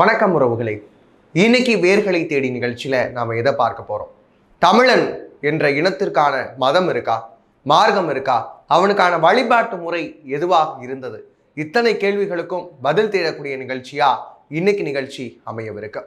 வணக்கம் உறவுகளே. இன்னைக்கு வேர்களை தேடி நிகழ்ச்சியில நாம் எதை பார்க்க போறோம்? தமிழன் என்ற இனத்திற்கான மதம் இருக்கா? மார்க்கம் இருக்கா? அவனுக்கான வழிபாட்டு முறை எதுவாக இருந்தது? இத்தனை கேள்விகளுக்கும் பதில் தேடக்கூடிய நிகழ்ச்சியா இன்னைக்கு நிகழ்ச்சி அமையவிருக்கு.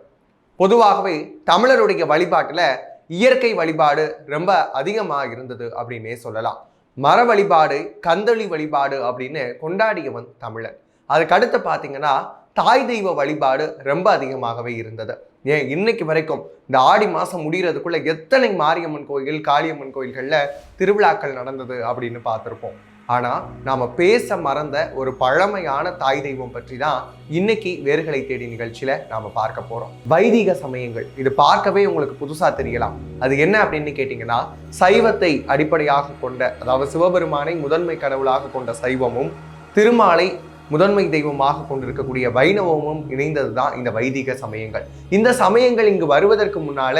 பொதுவாகவே தமிழருடைய வழிபாட்டில் இயற்கை வழிபாடு ரொம்ப அதிகமாக இருந்தது அப்படின்னே சொல்லலாம். மர வழிபாடு கந்தளி வழிபாடு அப்படின்னு கொண்டாடியவன் தமிழன். அதுக்கு அடுத்து பார்த்தீங்கன்னா தாய் தெய்வ வழிபாடு ரொம்ப அதிகமாகவே இருந்தது. ஏன்? இன்னைக்கு வரைக்கும் இந்த ஆடி மாதம் முடிகிறதுக்குள்ளே எத்தனை மாரியம்மன் கோயில் காளியம்மன் கோயில்களில் திருவிழாக்கள் நடந்தது அப்படின்னு பார்த்துருப்போம். ஆனால் நாம் பேச மறந்த ஒரு பழமையான தாய் தெய்வம் பற்றி தான் இன்னைக்கு வேர்களை தேடி நிகழ்ச்சியில் நாம் பார்க்க போகிறோம் வைதிக சமயங்கள். இது பார்க்கவே உங்களுக்கு புதுசாக தெரியலாம். அது என்ன அப்படின்னு கேட்டிங்கன்னா சைவத்தை அடிப்படையாக கொண்ட அதாவது சிவபெருமானை முதன்மை கடவுளாக கொண்ட சைவமும் திருமாலை முதன்மை தெய்வமாக கொண்டிருக்கக்கூடிய வைணவமும் இணைந்தது தான் இந்த வைதிக சமயங்கள். இந்த சமயங்கள் இங்கு வருவதற்கு முன்னால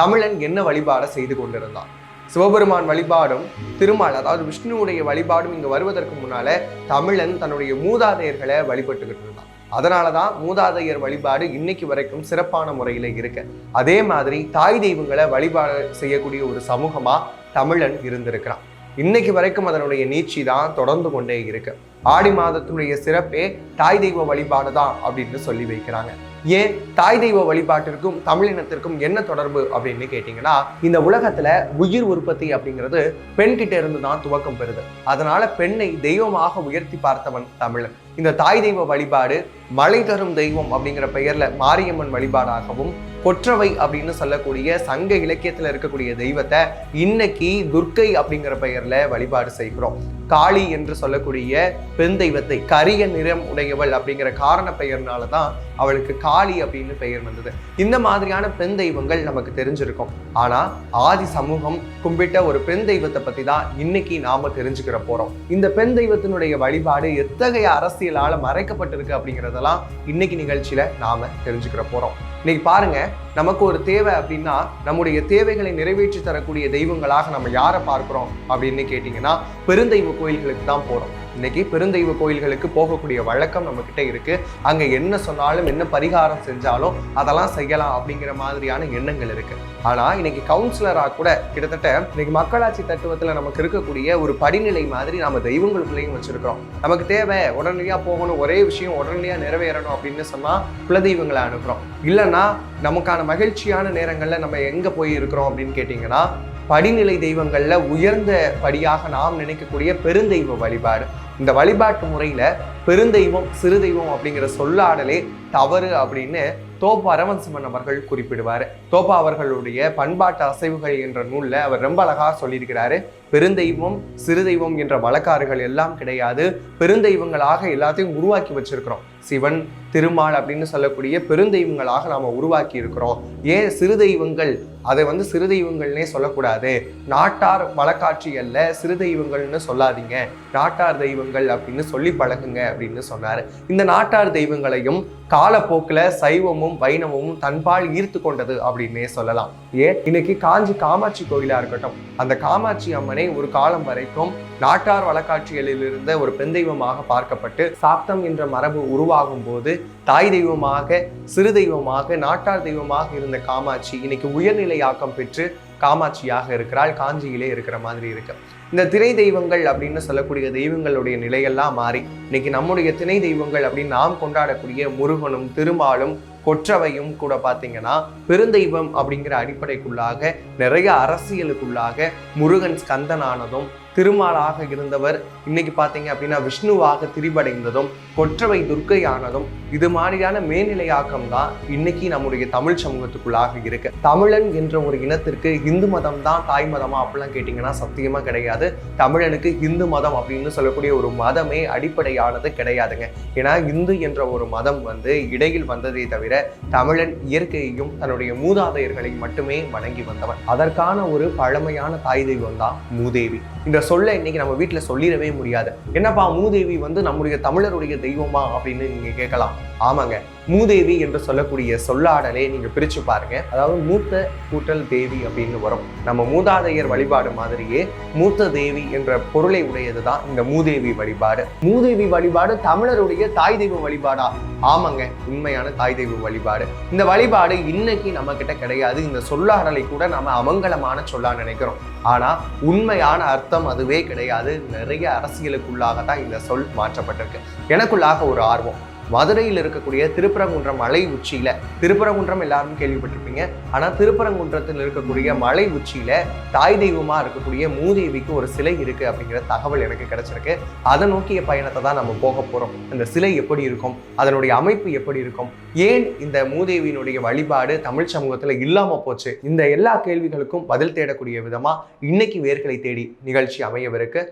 தமிழன் என்ன வழிபாடை செய்து கொண்டிருந்தான்? சிவபெருமான் வழிபாடும் திருமால் அதாவது விஷ்ணுவுடைய வழிபாடும் இங்கு வருவதற்கு முன்னால தமிழன் தன்னுடைய மூதாதையர்களை வழிபட்டுக்கிட்டு இருந்தான். அதனால தான் மூதாதையர் வழிபாடு இன்னைக்கு வரைக்கும் சிறப்பான முறையில் இருக்கு. அதே மாதிரி தாய் தெய்வங்களை வழிபாடு செய்யக்கூடிய ஒரு சமூகமா தமிழன் இருந்திருக்கிறான். இன்னைக்கு வரைக்கும் அதனுடைய நீச்சி தான் தொடர்ந்து கொண்டே இருக்கு. ஆடி மாதத்தினுடைய சிறப்பே தாய் தெய்வ வழிபாடு தான் அப்படின்னு சொல்லி வைக்கிறாங்க. ஏன் தாய் தெய்வ வழிபாட்டிற்கும் தமிழினத்திற்கும் என்ன தொடர்பு அப்படின்னு கேட்டிங்கன்னா இந்த உலகத்தில் உயிர் உற்பத்தி அப்படிங்கிறது பெண்கிட்ட இருந்து தான் துவக்கம் பெறுது. அதனால பெண்ணை தெய்வமாக உயர்த்தி பார்த்தவன் தமிழன் இந்த தாய் தெய்வ வழிபாடு மழை தரும் தெய்வம் அப்படிங்கிற பெயரில் மாரியம்மன் வழிபாடாகவும் கொற்றவை அப்படின்னு சொல்லக்கூடிய சங்க இலக்கியத்தில் இருக்கக்கூடிய தெய்வத்தை இன்னைக்கு துர்க்கை அப்படிங்கிற பெயரில் வழிபாடு செய்கிறோம். காளி என்று சொல்லக்கூடிய பெண் தெய்வத்தை கரிய நிறம் உடையவள் அப்படிங்கிற காரண பெயர்னால தான் அவளுக்கு காளி அப்படின்னு பெயர் வந்தது. இந்த மாதிரியான பெண் தெய்வங்கள் நமக்கு தெரிஞ்சிருக்கும். ஆனால் ஆதி சமூகம் கும்பிட்ட ஒரு பெண் தெய்வத்தை பற்றி தான் இன்னைக்கு நாம தெரிஞ்சுக்கிற போகிறோம் இந்த பெண் தெய்வத்தினுடைய வழிபாடு எத்தகைய அரசியலால் மறைக்கப்பட்டிருக்கு அப்படிங்கிறதெல்லாம் இன்னைக்கு நிகழ்ச்சியில் நாம தெரிஞ்சுக்கிற போகிறோம் இன்னைக்கு பாருங்க நமக்கு ஒரு தேவை அப்படின்னா நம்முடைய தேவைகளை நிறைவேற்றி தரக்கூடிய தெய்வங்களாக நம்ம யாரை பார்க்குறோம் அப்படின்னு கேட்டிங்கன்னா பெருந்தெய்வ கோயில்களுக்கு தான் போகிறோம் இன்னைக்கு பெருந்தெய்வ கோயில்களுக்கு போகக்கூடிய வழக்கம் நம்ம கிட்ட இருக்கு. அங்க என்ன சொன்னாலும் என்ன பரிகாரம் செஞ்சாலும் அதெல்லாம் செய்யலாம் அப்படிங்கிற மாதிரியான எண்ணங்கள் இருக்கு. ஆனா இன்னைக்கு கவுன்சிலராக கூட கிட்டத்தட்ட இன்னைக்கு மக்களாட்சி தத்துவத்துல நமக்கு இருக்கக்கூடிய ஒரு படிநிலை மாதிரி நம்ம தெய்வங்களுக்குள்ளேயும் வச்சிருக்கிறோம். நமக்கு தேவை உடனடியா போகணும் ஒரே விஷயம் உடனடியா நிறைவேறணும் அப்படின்னு சொன்னா குலதெய்வங்களை அனுப்புறோம். இல்லைன்னா நமக்கான மகிழ்ச்சியான நேரங்கள்ல நம்ம எங்க போய் இருக்கிறோம் அப்படின்னு கேட்டிங்கன்னா படிநிலை தெய்வங்களில் உயர்ந்த படியாக நாம் நினைக்கக்கூடிய பெருந்தெய்வ வழிபாடு. இந்த வழிபாட்டு முறையில் பெருந்தெய்வம் சிறு தெய்வம் அப்படிங்கிற சொல்லாடலே தவறு அப்படின்னு தோப்பா அரவன்சிமன் அவர்கள் குறிப்பிடுவார். தோப்பா அவர்களுடைய பண்பாட்டு அசைவுகள் என்ற நூலில் அவர் ரொம்ப அழகாக சொல்லியிருக்கிறாரு. பெருந்தெய்வம் சிறு தெய்வம் என்ற வழக்காறுகள் எல்லாம் கிடையாது. பெருந்தெய்வங்களாக எல்லாத்தையும் உருவாக்கி வச்சிருக்கிறோம். சிவன் திருமால் அப்படின்னு சொல்லக்கூடிய பெருந்தெய்வங்களாக நாம உருவாக்கி இருக்கிறோம். ஏன் சிறு தெய்வங்கள் அதை வந்து சிறு தெய்வங்கள்னே சொல்லக்கூடாது. நாட்டார் வழக்காட்சி அல்ல சிறு தெய்வங்கள்னு சொல்லாதீங்க. நாட்டார் தெய்வங்கள் அப்படின்னு சொல்லி பழகுங்க அப்படின்னு சொன்னாரு. இந்த நாட்டார் தெய்வங்களையும் காலப்போக்கில் சைவமும் வைணவமும் தன்பால் ஈர்த்து கொண்டது அப்படின்னே சொல்லலாம். ஏன்? இன்னைக்கு காஞ்சி காமாட்சி கோயிலா இருக்கட்டும் அந்த காமாட்சி அம்மன் ஒரு காலம் வரைக்கும் நாட்டார் வழக்காட்சிகளில் இருந்த ஒரு பெண் தெய்வமாக பார்க்கப்பட்டு சாப்தம் என்ற மரபு உருவாகும் போது தாய் தெய்வமாக சிறு தெய்வமாக நாட்டார் தெய்வமாக இருந்த காமாட்சி இன்னைக்கு உயர்நிலை ஆக்கம் பெற்று காமாட்சியாக இருக்கிறாள். காஞ்சியிலே இருக்கிற மாதிரி இருக்கு. இந்த திரை தெய்வங்கள் அப்படின்னு சொல்லக்கூடிய தெய்வங்களுடைய நிலையெல்லாம் மாறி இன்னைக்கு நம்முடைய திணை தெய்வங்கள் அப்படின்னு நாம் கொண்டாடக்கூடிய முருகனும் திருமாலும் கொற்றவையும் கூட பார்த்தீங்கன்னா பெருந்தெய்வம் அப்படிங்கிற அடிப்படைக்குள்ளாக நிறைய அரசியலுக்குள்ளாக முருகன் ஸ்கந்தனானதும் திருமாலாக இருந்தவர். இன்னைக்கு பார்த்தீங்க அப்படின்னா விஷ்ணுவாக திரிபடைந்ததும் கொற்றவை துர்க்கையானதும் இது மாதிரியான மேல்நிலையாக்கம் தான் இன்னைக்கு நம்முடைய தமிழ் சமூகத்துக்குள்ளாக இருக்கு. தமிழன் என்ற ஒரு இனத்திற்கு இந்து மதம் தான் தாய் மதமா அப்படிலாம் கேட்டிங்கன்னா சத்தியமா கிடையாது. தமிழனுக்கு இந்து மதம் அப்படின்னு சொல்லக்கூடிய ஒரு மதமே அடிப்படையானது கிடையாதுங்க. ஏன்னா இந்து என்ற ஒரு மதம் வந்து இடையில் வந்ததே தவிர தமிழன் இயற்கையையும் தன்னுடைய மூதாதையர்களையும் மட்டுமே வணங்கி வந்தவன். அதற்கான ஒரு பழமையான தாய் தெய்வம் தான் மூதேவி. இந்த சொல்ல இன்னைக்கு நம்ம வீட்டில் சொல்லிடவே முடியாது. என்னப்பா மூதேவி வந்து நம்முடைய தமிழருடைய தெய்வமா அப்படின்னு நீங்கள் கேட்கலாம். ஆமாங்க. மூதேவி என்று சொல்லக்கூடிய சொல்லாடலே நீங்க பிரிச்சு பாருங்க. அதாவது மூத்த கூட்டல் தேவி அப்படின்னு வரும். நம்ம மூதாதையர் வழிபாடு மாதிரியே மூத்த தேவி என்ற பொருளை உடையது தான் இந்த மூதேவி வழிபாடு. மூதேவி வழிபாடு தமிழருடைய தாய் தெய்வ வழிபாடா ஆமாங்க உண்மையான தாய் தெய்வ வழிபாடு. இந்த வழிபாடு இன்னைக்கு நம்ம கிட்ட கிடையாது. இந்த சொல்லாடலை கூட நம்ம அமங்கலமான சொல்லா நினைக்கிறோம். ஆனா உண்மையான அர்த்தம் அதுவே கிடையாது. நிறைய அரசியலுக்குள்ளாக தான் இந்த சொல் மாற்றப்பட்டிருக்கு. எனக்குள்ளாக ஒரு ஆர்வம். மதுரையில் இருக்கக்கூடிய திருப்பரங்குன்றம் மலை உச்சியில திருப்பரங்குன்றம் எல்லாரும் கேள்விப்பட்டிருப்பீங்க. ஆனா திருப்பரங்குன்றத்தில் இருக்கக்கூடிய மலை உச்சியில தாய் தெய்வமா இருக்கக்கூடிய மூதேவிக்கு ஒரு சிலை இருக்கு அப்படிங்கிற தகவல் எனக்கு கிடைச்சிருக்கு. அதை நோக்கிய பயணத்தை தான் நம்ம போக போறோம். அந்த சிலை எப்படி இருக்கும்? அதனுடைய அமைப்பு எப்படி இருக்கும்? ஏன் இந்த மூதேவியினுடைய வழிபாடு தமிழ் சமூகத்துல இல்லாம போச்சு? இந்த எல்லா கேள்விகளுக்கும் பதில் தேடக்கூடிய விதமா இன்னைக்கு வேர்களை தேடி நிகழ்ச்சி அமையவிருக்கு.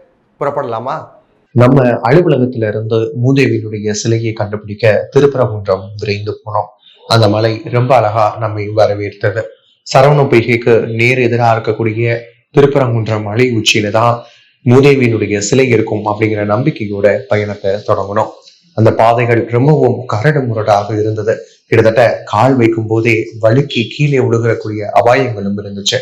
புறப்படலாமா? நம்ம அலுவலகத்துல இருந்து மூதேவியினுடைய சிலையை கண்டுபிடிக்க திருப்பரங்குன்றம் விரைந்து போனோம். அந்த மலை ரொம்ப அழகா நம்மை வரவேற்றது. சரவண பொய்கைக்கு நேர் எதிராக இருக்கக்கூடிய திருப்பரங்குன்றம் மலை உச்சியில தான் மூதேவியினுடைய சிலை இருக்கும் அப்படிங்கிற நம்பிக்கையோட பயணத்தை தொடங்கணும் அந்த பாதைகள் ரொம்பவும் கரடு முரடாக இருந்தது. கிட்டத்தட்ட கால் வைக்கும் போதே வழுக்கி கீழே விழுகிறக்கூடிய அபாயங்களும் இருந்துச்சு.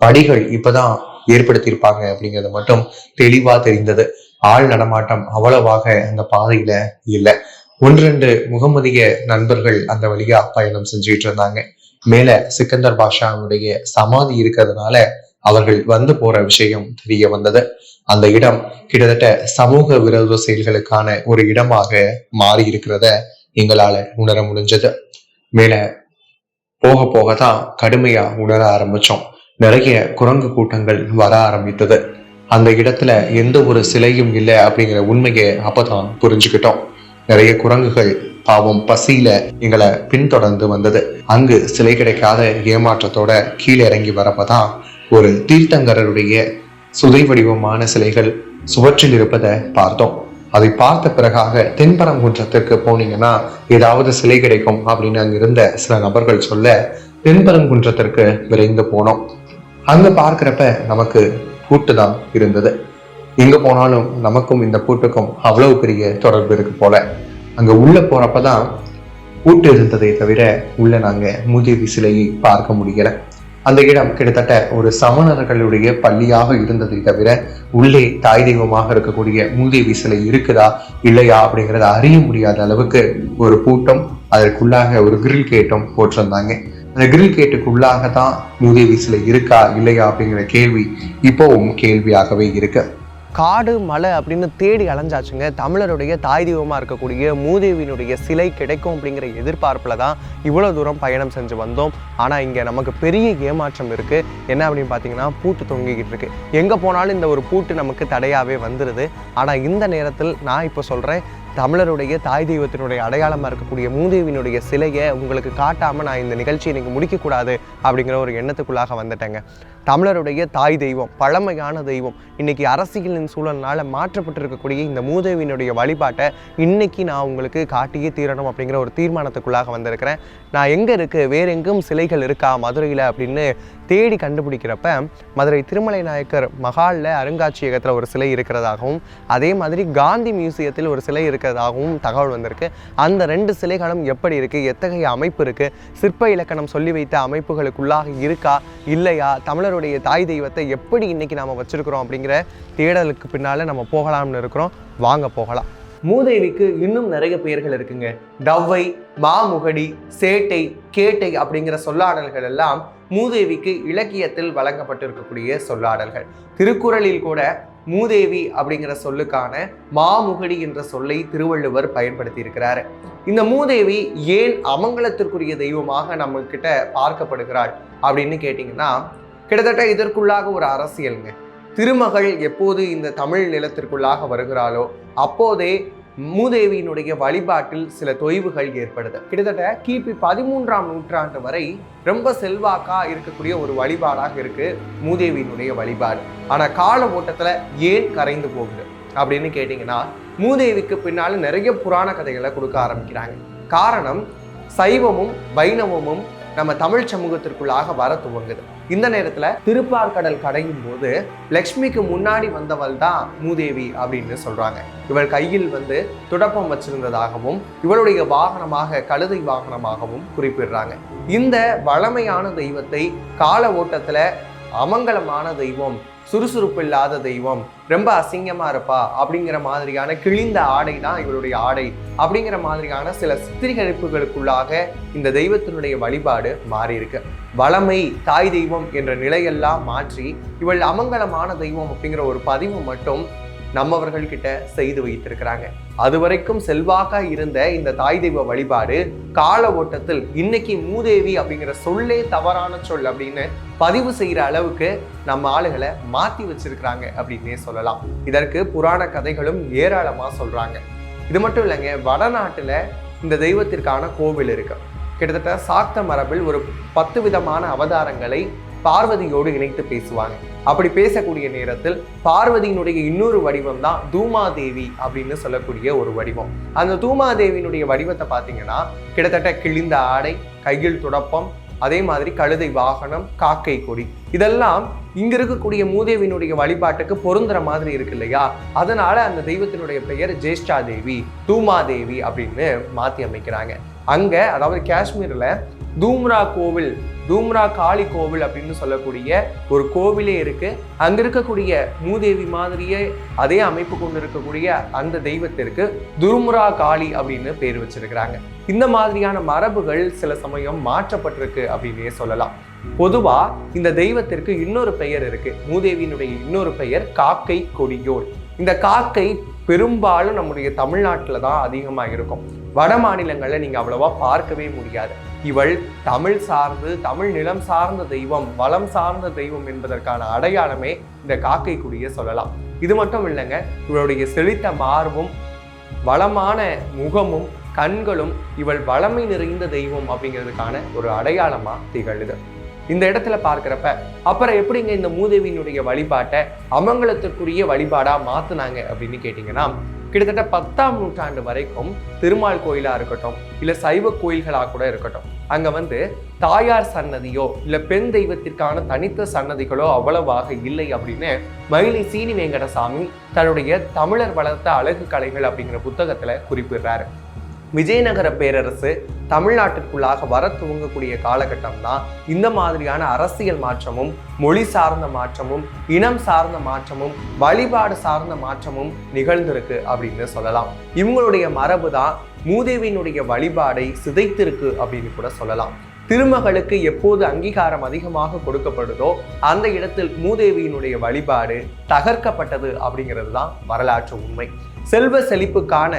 படிகள் இப்பதான் ஏற்படுத்தியிருப்பாங்க அப்படிங்கிறது மட்டும் தெளிவா தெரிந்தது. ஆள் நடமாட்டம் அவ்வளவாக அந்த பாதையில இல்லை. ஒன்றிரண்டு முகமதிய நண்பர்கள் அந்த வழியா பயணம் செஞ்சுட்டு இருந்தாங்க மேல சிக்கந்தர் பாஷாவுடைய சமாதி இருக்கிறதுனால அவர்கள் வந்து போற விஷயம் தெரிய வந்தது. அந்த இடம் கிட்டத்தட்ட சமூக விரோத செயல்களுக்கான ஒரு இடமாக மாறி இருக்கிறத எங்களால உணர முடிஞ்சது. மேல போக போக தான் கடுமையா உணர ஆரம்பிச்சோம். நிறைய குரங்கு கூட்டங்கள் வர ஆரம்பித்தது. அந்த இடத்துல எந்த ஒரு சிலையும் இல்லை அப்படிங்கிற உண்மையை அப்பதான் புரிஞ்சுக்கிட்டோம். நிறைய குரங்குகள் பாவம் பசியில எங்களை பின்தொடர்ந்து வந்தது. அங்கு சிலை கிடைக்காத ஏமாற்றத்தோட கீழே இறங்கி வரப்பதான் ஒரு தீர்த்தங்கரருடைய சுதை வடிவமான சிலைகள் சுவற்றில் இருப்பதை பார்த்தோம். அதை பார்த்த பிறகாக தென்பரங்குன்றத்திற்கு போனீங்கன்னா ஏதாவது சிலை கிடைக்கும் அப்படின்னு அங்க இருந்த சில நபர்கள் சொல்ல தென்பரங்குன்றத்திற்கு விரைந்து போனோம். அங்க பார்க்கிறப்ப நமக்கு பூட்டு தான் இருந்தது. எங்க போனாலும் நமக்கும் இந்த பூட்டுக்கும் அவ்வளவு பெரிய தொடர்பு இருக்கு போல. அங்க உள்ள போறப்பதான் பூட்டு இருந்ததை தவிர உள்ள நாங்க மூதேவி சிலையை பார்க்க முடியல. அந்த இடம் கிட்டத்தட்ட ஒரு சமணர்களுடைய பள்ளியாக இருந்ததை தவிர உள்ளே தாய் தெய்வமாக இருக்கக்கூடிய மூதேவி சிலை இருக்குதா இல்லையா அப்படிங்கிறத அறிய முடியாத அளவுக்கு ஒரு பூட்டம் அதற்குள்ளாக ஒரு கிரில் கேட்டும் போட்டிருந்தாங்க. அந்த கிரில் கேட்டுக்குள்ளாக தான் மூதேவி சிலை இருக்கா இல்லையா அப்படிங்கிற கேள்வி இப்போவும் கேள்வியாகவே இருக்கு. காடு மலை அப்படின்னு தேடி அலைஞ்சாச்சுங்க. தமிழருடைய தாய் தெய்வமாக இருக்கக்கூடிய மூதேவியினுடைய சிலை கிடைக்கும் அப்படிங்கிற எதிர்பார்ப்பில் தான் இவ்வளோ தூரம் பயணம் செஞ்சு வந்தோம். ஆனால் இங்கே நமக்கு பெரிய ஏமாற்றம் இருக்குது என்ன அப்படின்னு பார்த்தீங்கன்னா பூட்டு தொங்கிக்கிட்டு இருக்கு. எங்கே போனாலும் இந்த ஒரு பூட்டு நமக்கு தடையாகவே வந்துடுது ஆனால் இந்த நேரத்தில் நான் இப்போ சொல்கிறேன் தமிழருடைய தாய் தெய்வத்தினுடைய அடையாளமாக இருக்கக்கூடிய மூதேவியினுடைய சிலையை உங்களுக்கு காட்டாமல் நான் இந்த நிகழ்ச்சியை இன்றைக்கி முடிக்கக்கூடாது அப்படிங்கிற ஒரு எண்ணத்துக்குள்ளாக வந்துட்டேங்க. தமிழருடைய தாய் தெய்வம் பழமையான தெய்வம் இன்றைக்கி அரசியலின் சூழல்னால் மாற்றப்பட்டிருக்கக்கூடிய இந்த மூதேவியினுடைய வழிபாட்டை இன்றைக்கி நான் உங்களுக்கு காட்டியே தீரணும் அப்படிங்கிற ஒரு தீர்மானத்துக்குள்ளாக வந்திருக்கிறேன். நான் எங்கே இருக்குது வேற எங்கும் சிலைகள் இருக்கா? மதுரையில் அப்படின்னு தேடி கண்டுபிடிக்கிறப்ப மதுரை திருமலை நாயக்கர் மகாலில் அருங்காட்சியகத்தில் ஒரு சிலை இருக்கிறதாகவும் அதே மாதிரி காந்தி மியூசியத்தில் ஒரு சிலை இருக்கிறதாகவும் தகவல் வந்திருக்கு. அந்த ரெண்டு சிலைகளும் எப்படி இருக்குது எத்தகைய அமைப்பு இருக்குது சிற்ப இலக்கணம் சொல்லி வைத்த அமைப்புகளுக்குள்ளாக இருக்கா? இல்லையா? தமிழருடைய தாய் தெய்வத்தை எப்படி இன்னைக்கு நாம் வச்சிருக்கிறோம் அப்படிங்கிற தேடலுக்கு பின்னால் நம்ம போகலாம்னு இருக்கிறோம். வாங்க போகலாம். மூதேவிக்கு இன்னும் நிறைய பெயர்கள் இருக்குங்க. டவ்வை மாமுகடி சேட்டை கேட்டை அப்படிங்கிற சொல்லாடல்கள் எல்லாம் மூதேவிக்கு இலக்கியத்தில் வழங்கப்பட்டிருக்கக்கூடிய சொல்லாடல்கள். திருக்குறளில் கூட மூதேவி அப்படிங்கிற சொல்லுக்கான மாமுகடி என்ற சொல்லை திருவள்ளுவர் பயன்படுத்தியிருக்கிறார். இந்த மூதேவி ஏன் அமங்கலத்திற்குரிய தெய்வமாக நம்ம கிட்ட பார்க்கப்படுகிறாள் அப்படின்னு கேட்டிங்கன்னா கிட்டத்தட்ட இதற்குள்ளாக ஒரு அரசியலுங்க. திருமகள் எப்போது இந்த தமிழ் நிலத்திற்குள்ளாக வருகிறாளோ அப்போதே மூதேவியினுடைய வழிபாட்டில் சில தொய்வுகள் ஏற்படுது. கிட்டத்தட்ட கிபி பதிமூன்றாம் நூற்றாண்டு வரை ரொம்ப செல்வாக்கா இருக்கக்கூடிய ஒரு வழிபாடாக இருக்கு மூதேவியினுடைய வழிபாடு. ஆனா கால ஓட்டத்துல ஏன் கரைந்து போகுது? அப்படின்னு கேட்டீங்கன்னா மூதேவிக்கு பின்னால நிறைய புராண கதைகளை கொடுக்க ஆரம்பிக்கிறாங்க. காரணம் சைவமும் வைணவமும் நம்ம தமிழ் சமூகத்திற்குள்ளாக வர துவங்குது. இந்த நேரத்துல திருப்பார்கடல் கடையும் போது லக்ஷ்மிக்கு முன்னாடி வந்தவள் தான் மூதேவி அப்படின்னு சொல்றாங்க. இவள் கையில் வந்து துடப்பம் வச்சிருந்ததாகவும் இவளுடைய வாகனமாக கழுதை வாகனமாகவும் குறிப்பிடுறாங்க. இந்த வளமையான தெய்வத்தை கால ஓட்டத்துல அமங்கலமான தெய்வம் சுறுசுறுப்பு இல்லாத தெய்வம் ரொம்ப அசிங்கமா இருப்பா அப்படிங்கிற மாதிரியான கிழிந்த ஆடை தான் இவளுடைய ஆடை அப்படிங்கிற மாதிரியான சில சித்திரிகரிப்புகளுக்குள்ளாக இந்த தெய்வத்தினுடைய வழிபாடு மாறியிருக்கு. வளமை தாய் தெய்வம் என்ற நிலையெல்லாம் மாற்றி இவள் அமங்கலமான தெய்வம் அப்படிங்கிற ஒரு பதிவு மட்டும் நம்மவர்கள் கிட்ட செய்து வைத்திருக்கிறாங்க. அதுவரைக்கும் செல்வாக்கா இருந்த இந்த தாய் தெய்வ வழிபாடு கால ஓட்டத்தில் இன்னைக்கு மூதேவி அப்படிங்கிற சொல்லே தவறான சொல் அப்படின்னு பதிவு செய்கிற அளவுக்கு நம்ம ஆளுகளை மாத்தி வச்சிருக்கிறாங்க அப்படின்னே சொல்லலாம். இதற்கு புராண கதைகளும் ஏராளமா சொல்றாங்க. இது மட்டும் இல்லைங்க வடநாட்டுல இந்த தெய்வத்திற்கான கோவில் இருக்கு. கிட்டத்தட்ட சாக்த மரபில் ஒரு பத்து விதமான அவதாரங்களை பார்வதியோடு இணைத்து பேசுவாங்க. அப்படி பேசக்கூடிய நேரத்தில் பார்வதியினுடைய இன்னொரு வடிவம் தான் தூமாதேவி அப்படின்னு சொல்லக்கூடிய ஒரு வடிவம். அந்த தூமாதேவியினுடைய வடிவத்தை பார்த்தீங்கன்னா கிட்டத்தட்ட கிழிந்த ஆடை கையில் துடப்பம் அதே மாதிரி கழுதை வாகனம் காக்கை கொடி. இதெல்லாம் இங்க இருக்கக்கூடிய மூதேவியினுடைய வழிபாட்டுக்கு பொருந்துற மாதிரி இருக்கு இல்லையா? அதனால அந்த தெய்வத்தினுடைய பெயர் ஜேஷ்டா தேவி தூமாதேவி அப்படின்னு மாத்தி அமைக்கிறாங்க. அங்கே அதாவது காஷ்மீரில் தூம்ரா கோவில் தூம்ரா காளி கோவில் அப்படின்னு சொல்லக்கூடிய ஒரு கோவிலே இருக்கு. அங்க இருக்கக்கூடிய மூதேவி மாதிரியே அதே அமைப்பு கொண்டு இருக்கக்கூடிய அந்த தெய்வத்திற்கு துருமுரா காளி அப்படின்னு பேர் வச்சிருக்கிறாங்க. இந்த மாதிரியான மரபுகள் சில சமயம் மாற்றப்பட்டிருக்கு அப்படின்னே சொல்லலாம். பொதுவா இந்த தெய்வத்திற்கு இன்னொரு பெயர் இருக்கு. மூதேவியினுடைய இன்னொரு பெயர் காக்கை கொடியோல் இந்த காக்கை பெரும்பாலும் நம்முடைய தமிழ்நாட்டில் தான் அதிகமாக இருக்கும். வட மாநிலங்களில் நீங்கள் அவ்வளவா பார்க்கவே முடியாது. இவள் தமிழ் சார்ந்து தமிழ் நிலம் சார்ந்த தெய்வம் வளம் சார்ந்த தெய்வம் என்பதற்கான அடையாளமே இந்த காக்கை குடியை சொல்லலாம். இது மட்டும் இல்லைங்க இவளுடைய செழித்த மார்பும் வளமான முகமும் கண்களும் இவள் வளமை நிறைந்த தெய்வம் அப்படிங்கிறதுக்கான ஒரு அடையாளமா திகழுது. இந்த இடத்துல பார்க்குறப்ப அப்புறம் எப்படிங்க இந்த மூதேவியினுடைய வழிபாட்டை அமங்கலத்திற்குரிய வழிபாடா மாத்துனாங்க அப்படின்னு கேட்டிங்கன்னா கிட்டத்தட்ட பத்தாம் நூற்றாண்டு வரைக்கும் திருமால் கோயிலா இருக்கட்டும் இல்ல சைவ கோயில்களா கூட இருக்கட்டும் அங்க வந்து தாயார் சன்னதியோ இல்ல பெண் தெய்வத்திற்கான தனித்த சன்னதிகளோ அவ்வளவாக இல்லை அப்படின்னு மயிலி சீனி வெங்கடசாமி தன்னுடைய தமிழர் வளர்த்த அழகு கலைகள் அப்படிங்கிற புத்தகத்துல குறிப்பிடுறாரு. விஜயநகர பேரரசு தமிழ்நாட்டிற்குள்ளாக வர துவங்கக்கூடிய காலகட்டம் தான் இந்த மாதிரியான அரசியல் மாற்றமும் மொழி சார்ந்த மாற்றமும் இனம் சார்ந்த மாற்றமும் வழிபாடு சார்ந்த மாற்றமும் நிகழ்ந்திருக்கு அப்படின்னு சொல்லலாம். இவங்களுடைய மரபு தான் மூதேவியினுடைய வழிபாடை சிதைத்திருக்கு அப்படின்னு கூட சொல்லலாம். திருமகளுக்கு எப்போது அங்கீகாரம் அதிகமாக கொடுக்கப்படுதோ அந்த இடத்தில் மூதேவியினுடைய வழிபாடு தகர்க்கப்பட்டது அப்படிங்கிறது தான் வரலாற்று உண்மை. செல்வ செழிப்புக்கான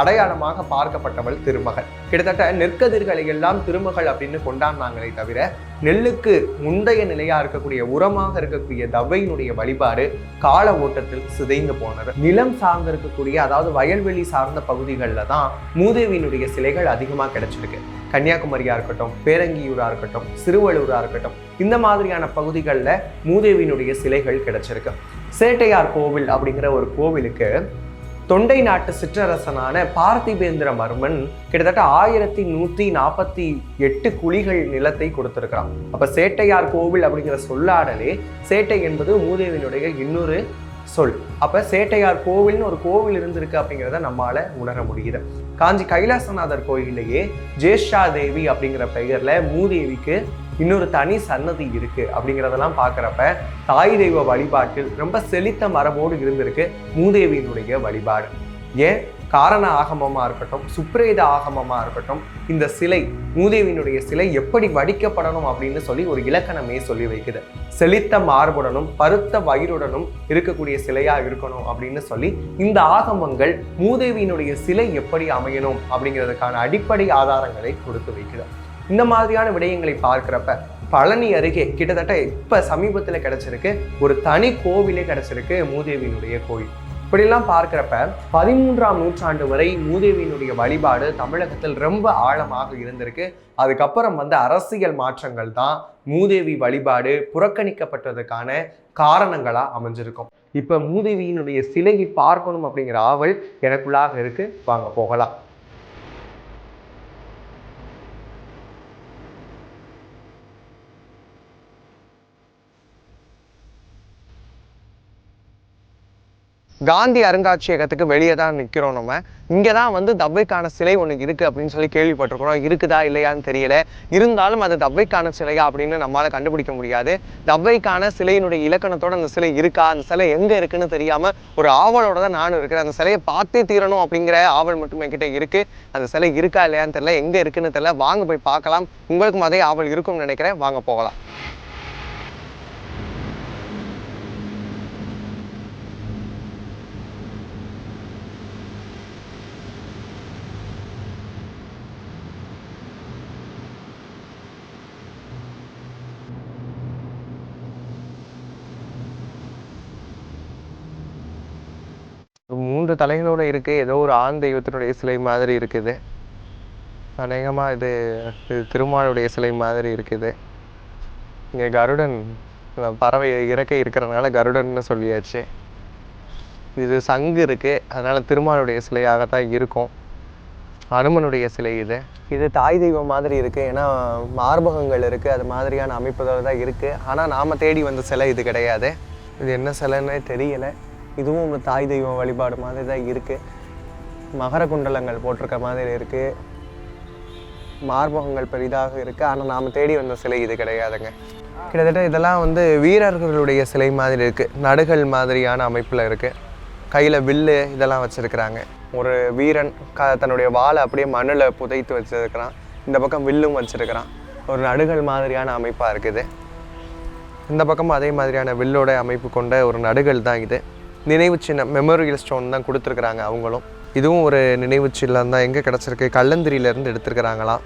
அடையாளமாக பார்க்கப்பட்டவள் திருமகள். கிட்டத்தட்ட நெற்கதிர்களை எல்லாம் திருமகள் அப்படின்னு கொண்டாடினாங்களே தவிர நெல்லுக்கு முந்தைய நிலையா இருக்கக்கூடிய உரமாக இருக்கக்கூடிய தவையினுடைய வழிபாடு கால ஓட்டத்தில் சிதைந்து போனது. நிலம் சார்ந்து இருக்கக்கூடிய அதாவது வயல்வெளி சார்ந்த பகுதிகளில் தான் மூதேவியினுடைய சிலைகள் அதிகமாக கிடைச்சிருக்கு. கன்னியாகுமரியா இருக்கட்டும் பேரங்கியூரா இருக்கட்டும் சிறுவலூராக இருக்கட்டும் இந்த மாதிரியான பகுதிகளில் மூதேவியினுடைய சிலைகள் கிடைச்சிருக்கு. சேட்டையார் கோவில் அப்படிங்கிற ஒரு கோவிலுக்கு தொண்டை நாட்டு சிற்றரசனான பார்த்திபேந்திர மர்மன் கிட்டத்தட்ட ஆயிரத்தி நூத்தி நாற்பத்தி எட்டு குழிகள் நிலத்தை கொடுத்துருக்கிறான். அப்ப சேட்டையார் கோவில் அப்படிங்கிற சொல்லாடலே சேட்டை என்பது மூதேவியினுடைய இன்னொரு சொல். அப்ப சேட்டையார் கோவில்னு ஒரு கோவில் இருந்திருக்கு அப்படிங்கிறத நம்மால உணர முடியுது. காஞ்சி கைலாசநாதர் கோயிலேயே ஜேஷ்டா தேவி அப்படிங்கிற பெயர்ல மூதேவிக்கு இன்னொரு தனி சன்னதி இருக்கு அப்படிங்கிறதெல்லாம் பார்க்குறப்ப தாய் தெய்வ வழிபாட்டில் ரொம்ப செழித்த மரபோடு இருந்திருக்கு மூதேவியினுடைய வழிபாடு. ஏன்? காரண ஆகமமாக இருக்கட்டும் சுப்ரேத ஆகமமாக இருக்கட்டும் இந்த சிலை மூதேவியினுடைய சிலை எப்படி வடிக்கப்படணும் அப்படின்னு சொல்லி ஒரு இலக்கணமே சொல்லி வைக்குது. செழித்த மார்புடனும் பருத்த வயிறுடனும் இருக்கக்கூடிய சிலையாக இருக்கணும் அப்படின்னு சொல்லி இந்த ஆகமங்கள் மூதேவியினுடைய சிலை எப்படி அமையணும் அப்படிங்கிறதுக்கான அடிப்படை ஆதாரங்களை கொடுத்து வைக்குது. இந்த மாதிரியான விடயங்களை பார்க்குறப்ப பழனி அருகே கிட்டத்தட்ட இப்போ சமீபத்தில் கிடைச்சிருக்கு ஒரு தனி கோவிலே கிடைச்சிருக்கு மூதேவியினுடைய கோயில். இப்படிலாம் பார்க்குறப்ப பதிமூன்றாம் நூற்றாண்டு வரை மூதேவியினுடைய வழிபாடு தமிழகத்தில் ரொம்ப ஆழமாக இருந்திருக்கு. அதுக்கப்புறம் வந்து அரசியல் மாற்றங்கள் தான் மூதேவி வழிபாடு புறக்கணிக்கப்பட்டதுக்கான காரணங்களாக அமைஞ்சிருக்கும். இப்போ மூதேவியினுடைய சிலையை பார்க்கணும் அப்படிங்கிற ஆவல் எனக்குள்ளாக இருக்கு. வாங்க போகலாம். காந்தி அருங்காட்சியகத்துக்கு வெளியே தான் நிற்கிறோம் நம்ம. இங்கே தான் வந்து தவ்வைக்கான சிலை ஒன்று இருக்குது அப்படின்னு சொல்லி கேள்விப்பட்டிருக்கிறோம். இருக்குதா இல்லையான்னு தெரியல. இருந்தாலும் அது தவ்வைக்கான சிலையா அப்படின்னு நம்மளால் கண்டுபிடிக்க முடியாது. தவ்வைக்கான சிலையினுடைய இலக்கணத்தோட அந்த சிலை இருக்கா? அந்த சிலை எங்கே இருக்குன்னு தெரியாமல் ஒரு ஆவலோட தான் நானும் இருக்கிறேன். அந்த சிலையை பார்த்தே தீரணும் அப்படிங்கிற ஆவல் மட்டும் என்கிட்ட இருக்குது அந்த சிலை இருக்கா இல்லையான்னு தெரியல. எங்கே இருக்குன்னு தெரியல. வாங்க போய் பார்க்கலாம். உங்களுக்கும் அதே ஆவல் இருக்கும்னு நினைக்கிறேன். வாங்க போகலாம் ஒரு மூன்று தலைகளோடு இருக்குது ஏதோ ஒரு ஆண் தெய்வத்தினுடைய சிலை மாதிரி இருக்குது. அநேகமாக இது இது திருமாலுடைய சிலை மாதிரி இருக்குது. இங்கே கருடன் பறவை இறக்கை இருக்கிறதுனால கருடன்னு சொல்லியாச்சு. இது சங்கு இருக்குது அதனால் திருமாலுடைய சிலையாகத்தான் இருக்கும். அனுமனுடைய சிலை இது. இது தாய் தெய்வம் மாதிரி இருக்குது ஏன்னா மார்பகங்கள் இருக்குது அது மாதிரியான அமைப்புகள் தான் இருக்குது ஆனால் நாம் தேடி வந்த சிலை இது கிடையாது. இது என்ன சிலைன்னே தெரியலை. இதுவும் உங்கள் தாய் தெய்வம் வழிபாடு மாதிரி தான் இருக்குது மகர குண்டலங்கள் போட்டிருக்க மாதிரி இருக்குது மார்பகங்கள் பெரிதாக இருக்குது ஆனால் நாம் தேடி வந்த சிலை இது கிடையாதுங்க. கிட்டத்தட்ட இதெல்லாம் வந்து வீரர்களுடைய சிலை மாதிரி இருக்குது நடுகள் மாதிரியான அமைப்பில் இருக்குது கையில் வில்லு இதெல்லாம் வச்சுருக்கிறாங்க. ஒரு வீரன் க தன்னுடைய வாளை அப்படியே மண்ணில் புதைத்து வச்சிருக்கிறான். இந்த பக்கம் வில்லும் வச்சுருக்கிறான். ஒரு நடுகள் மாதிரியான அமைப்பாக இருக்குது. இந்த பக்கமும் அதே மாதிரியான வில்லோட அமைப்பு கொண்ட ஒரு நடுகள் தான் இது. நினைவு சின்னம் மெமோரியல் ஸ்டோன் தான் கொடுத்துருக்குறாங்க அவங்களும். இதுவும் ஒரு நினைவு சின்னம் தான். எங்கே கிடச்சிருக்கு? கல்லந்திரியிலேருந்து எடுத்திருக்கிறாங்களாம்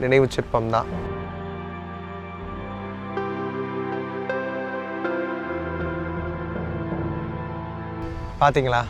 நினைவு சிற்பம் தான். பார்த்தீங்களா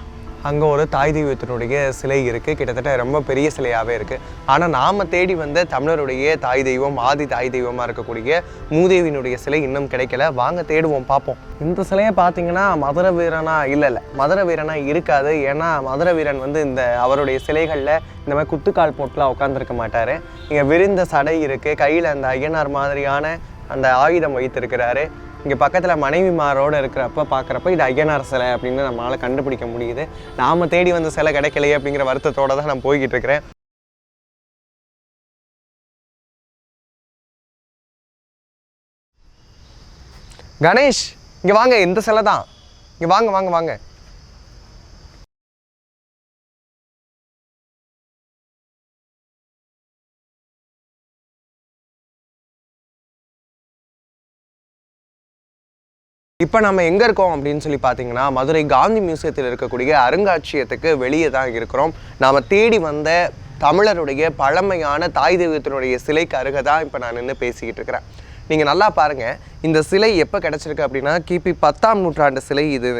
அங்கே ஒரு தாய் தெய்வத்தினுடைய சிலை இருக்குது கிட்டத்தட்ட ரொம்ப பெரிய சிலையாகவே இருக்குது ஆனால் நாம் தேடி வந்த தமிழருடைய தாய் தெய்வம் ஆதி தாய் தெய்வமாக இருக்கக்கூடிய மூதேவியினுடைய சிலை இன்னும் கிடைக்கல. வாங்க தேடுவோம் பார்ப்போம். இந்த சிலையை பார்த்தீங்கன்னா மதுர வீரனா இல்லை இல்லை. மதுர வீரனா இருக்காது. ஏன்னா மதுர வீரன் வந்து இந்த அவருடைய சிலைகளில் இந்த மாதிரி குத்துக்கால் போட்டுலாம் உட்காந்துருக்க மாட்டார். இங்கே விரிந்த சடை இருக்குது கையில் அந்த ஐயனார் மாதிரியான அந்த ஆயுதம் வைத்திருக்கிறாரு. இங்கே பக்கத்தில் மனைவிமாரோட இருக்கிறப்ப பார்க்குறப்ப இது ஐயனார் சிலை அப்படின்னு நம்மளால் கண்டுபிடிக்க முடியுது. நாம் தேடி வந்த சிலை கிடைக்கலையே அப்படிங்கிற வருத்தத்தோட தான் நான் போய்கிட்டு இருக்கிறேன். கணேஷ் இங்கே வாங்க இந்த சிலை தான். இங்கே வாங்க வாங்க வாங்க. இப்போ நம்ம எங்கே இருக்கோம் அப்படின்னு சொல்லி பார்த்தீங்கன்னா மதுரை காந்தி மியூசியத்தில் இருக்கக்கூடிய அருங்காட்சியகத்துக்கு வெளியே தான் இருக்கிறோம். நாம் தேடி வந்த தமிழருடைய பழமையான தாய் தெய்வத்தினுடைய சிலைக்கு அருகே தான் இப்போ நான் நின்று பேசிக்கிட்டு இருக்கிறேன். நீங்கள் நல்லா பாருங்கள் இந்த சிலை எப்போ கிடச்சிருக்கு அப்படின்னா கிபி பத்தாம் நூற்றாண்டு சிலை இது.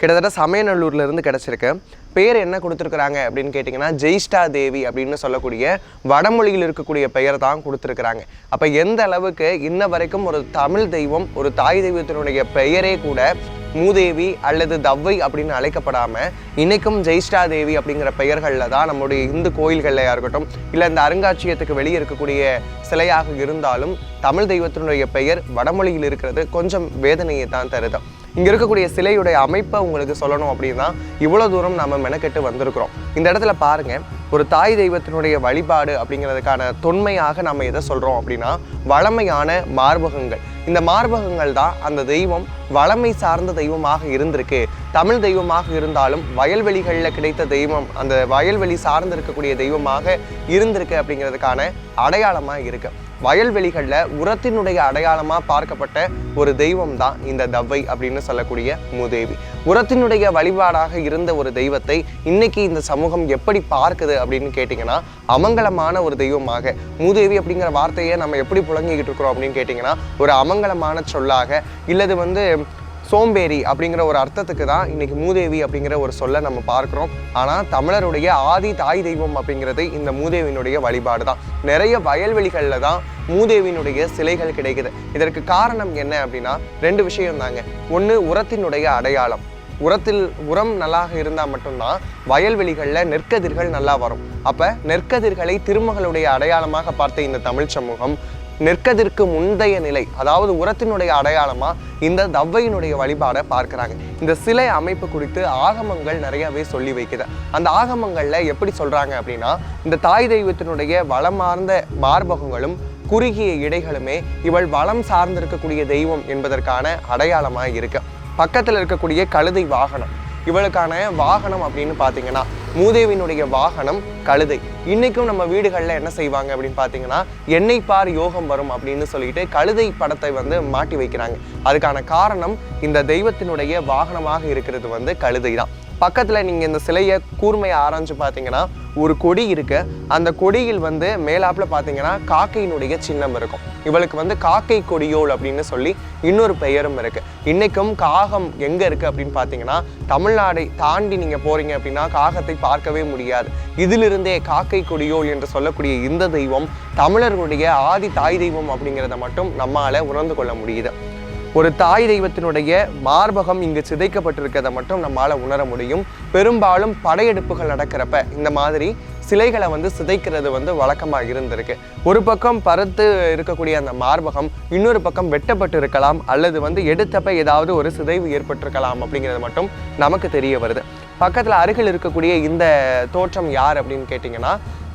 கிட்டத்தட்ட சமயநல்லூர்ல இருந்து கிடச்சிருக்கு. பேர் என்ன கொடுத்துருக்குறாங்க அப்படின்னு கேட்டிங்கன்னா ஜெயிஷ்டா தேவி அப்படின்னு சொல்லக்கூடிய வடமொழியில் இருக்கக்கூடிய பெயர் தான் கொடுத்துருக்குறாங்க. அப்போ எந்த அளவுக்கு இன்ன வரைக்கும் ஒரு தமிழ் தெய்வம் ஒரு தாய் தெய்வத்தினுடைய பெயரே கூட மூதேவி அல்லது தவ்வை அப்படின்னு அழைக்கப்படாமல் இன்னைக்கும் ஜெயிஷ்டா தேவி அப்படிங்கிற பெயர்களில் தான் நம்முடைய இந்து கோயில்களையாக இருக்கட்டும் இல்லை இந்த அருங்காட்சியகத்துக்கு வெளியே இருக்கக்கூடிய சிலையாக இருந்தாலும் தமிழ் தெய்வத்தினுடைய பெயர் வடமொழியில் இருக்கிறது கொஞ்சம் வேதனையை தான் தருது. இங்கே இருக்கக்கூடிய சிலையுடைய அமைப்பை உங்களுக்கு சொல்லணும் அப்படின்னா இவ்வளோ தூரம் நம்ம மெனக்கெட்டு வந்திருக்கிறோம். இந்த இடத்துல பாருங்க ஒரு தாய் தெய்வத்தினுடைய வழிபாடு அப்படிங்கிறதுக்கான தொன்மையாக நம்ம எதை சொல்கிறோம் அப்படின்னா வளமையான மார்பகங்கள். இந்த மார்பகங்கள் தான் அந்த தெய்வம் வளமை சார்ந்த தெய்வமாக இருந்திருக்கு. தமிழ் தெய்வமாக இருந்தாலும் வயல்வெளிகளில் கிடைத்த தெய்வம் அந்த வயல்வெளி சார்ந்து இருக்கக்கூடிய தெய்வமாக இருந்திருக்கு அப்படிங்கிறதுக்கான அடையாளமாக இருக்குது வயல்வெளிகளில் உரத்தினுடைய அடையாளமாக பார்க்கப்பட்ட ஒரு தெய்வம் தான் இந்த தவ்வை அப்படின்னு சொல்லக்கூடிய மூதேவி. உரத்தினுடைய வழிபாடாக இருந்த ஒரு தெய்வத்தை இன்னைக்கு இந்த சமூகம் எப்படி பார்க்குது அப்படின்னு கேட்டிங்கன்னா அமங்கலமான ஒரு தெய்வமாக. மூதேவி அப்படிங்கிற வார்த்தையை நம்ம எப்படி புழங்கிக்கிட்டு இருக்கிறோம் அப்படின்னு கேட்டிங்கன்னா ஒரு அமங்கலமான சொல்லாக இல்லது வந்து சோம்பேறி அப்படிங்கிற ஒரு அர்த்தத்துக்கு தான் இன்னைக்கு மூதேவி அப்படிங்கிற ஒரு சொல்லை நம்ம பார்க்குறோம். ஆனால் தமிழருடைய ஆதி தாய் தெய்வம் அப்படிங்கிறது இந்த மூதேவியினுடைய வழிபாடு தான். நிறைய வயல்வெளிகளில் தான் மூதேவியினுடைய சிலைகள் கிடைக்குது. இதற்கு காரணம் என்ன அப்படின்னா ரெண்டு விஷயம் தாங்க. ஒன்று உரத்தினுடைய அடையாளம். உரத்தில் உரம் நல்லாக இருந்தால் மட்டும்தான் வயல்வெளிகளில் நெற்கதிர்கள் நல்லா வரும். அப்போ நெற்கதிர்களை திருமகளுடைய அடையாளமாக பார்த்த இந்த தமிழ் சமூகம் நிற்கதற்கு முந்தைய நிலை அதாவது உரத்தினுடைய அடையாளமாக இந்த தவ்வையினுடைய வழிபாடை பார்க்குறாங்க. இந்த சிலை அமைப்பு குறித்து ஆகமங்கள் நிறையவே சொல்லி வைக்குது அந்த ஆகமங்களில் எப்படி சொல்கிறாங்க அப்படின்னா இந்த தாய் தெய்வத்தினுடைய வளமார்ந்த மார்பகங்களும் குறுகிய இடைகளுமே இவள் வளம் சார்ந்திருக்கக்கூடிய தெய்வம் என்பதற்கான அடையாளமாக இருக்கு. பக்கத்தில் இருக்கக்கூடிய கழுதை வாகனம் இவளுக்கான வாகனம் அப்படின்னு பார்த்தீங்கன்னா மூதேவியினுடைய வாகனம் கழுதை. இன்னைக்கும் நம்ம வீடுகளில் என்ன செய்வாங்க அப்படின்னு பார்த்தீங்கன்னா எண்ணெய் பார் யோகம் வரும் அப்படின்னு சொல்லிட்டு கழுதை படத்தை வந்து மாட்டி வைக்கிறாங்க. அதுக்கான காரணம் இந்த தெய்வத்தினுடைய வாகனமாக இருக்கிறது வந்து கழுதை தான் பக்கத்தில் நீங்கள் இந்த சிலையை கூர்மையை ஆராய்ஞ்சு பார்த்தீங்கன்னா ஒரு கொடி இருக்குது அந்த கொடியில் வந்து மேலாப்பில் பார்த்தீங்கன்னா காக்கையினுடைய சின்னம் இருக்கும். இவளுக்கு வந்து காக்கை கொடியோள் அப்படின்னு சொல்லி இன்னொரு பெயரும் இருக்கு. இன்றைக்கும் காகம் எங்கே இருக்குது அப்படின்னு பார்த்தீங்கன்னா தமிழ்நாடை தாண்டி நீங்கள் போகிறீங்க அப்படின்னா காகத்தை பார்க்கவே முடியாது. இதிலிருந்தே காக்கை கொடியோள் என்று சொல்லக்கூடிய இந்த தெய்வம் தமிழர்களுடைய ஆதி தாய் தெய்வம் அப்படிங்கிறத மட்டும் நம்மால உணர்ந்து கொள்ள முடியுது. ஒரு தாய் தெய்வத்தினுடைய மார்பகம் இங்கு சிதைக்கப்பட்டிருக்கிறத மட்டும் நம்மால் உணர முடியும். பெரும்பாலும் படையெடுப்புகள் நடக்கிறப்ப இந்த மாதிரி சிலைகளை வந்து சிதைக்கிறது வந்து வழக்கமாக இருந்திருக்கு. ஒரு பக்கம் பருத்து இருக்கக்கூடிய அந்த மார்பகம் இன்னொரு பக்கம் வெட்டப்பட்டு இருக்கலாம் அல்லது வந்து எடுத்தப்ப ஏதாவது ஒரு சிதைவு ஏற்பட்டிருக்கலாம் அப்படிங்கிறது மட்டும் நமக்கு தெரிய வருது. பக்கத்தில் அருகில் இருக்கக்கூடிய இந்த தோற்றம் யார் அப்படின்னு கேட்டிங்கன்னா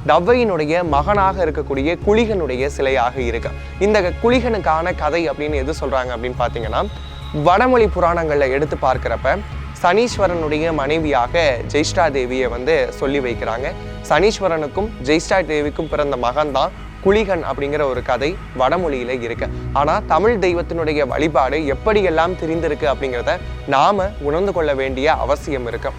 தவ்வையினுடைய மகனாக இருக்கக்கூடிய குளிகனுடைய சிலையாக இருக்கு. இந்த குளிகனுக்கான கதை அப்படின்னு எது சொல்றாங்க அப்படின்னு பார்த்தீங்கன்னா வடமொழி புராணங்களில் எடுத்து பார்க்குறப்ப சனீஸ்வரனுடைய மனைவியாக ஜெய்ஷ்டா தேவியை வந்து சொல்லி வைக்கிறாங்க. சனீஸ்வரனுக்கும் ஜெய்ஷ்டா தேவிக்கும் பிறந்த மகன்தான் குளிகன் அப்படிங்கிற ஒரு கதை வடமொழியில் இருக்கு. ஆனால் தமிழ் தெய்வத்தினுடைய வழிபாடு எப்படியெல்லாம் தெரிந்திருக்கு அப்படிங்கிறத நாம உணர்ந்து கொள்ள வேண்டிய அவசியம் இருக்கு.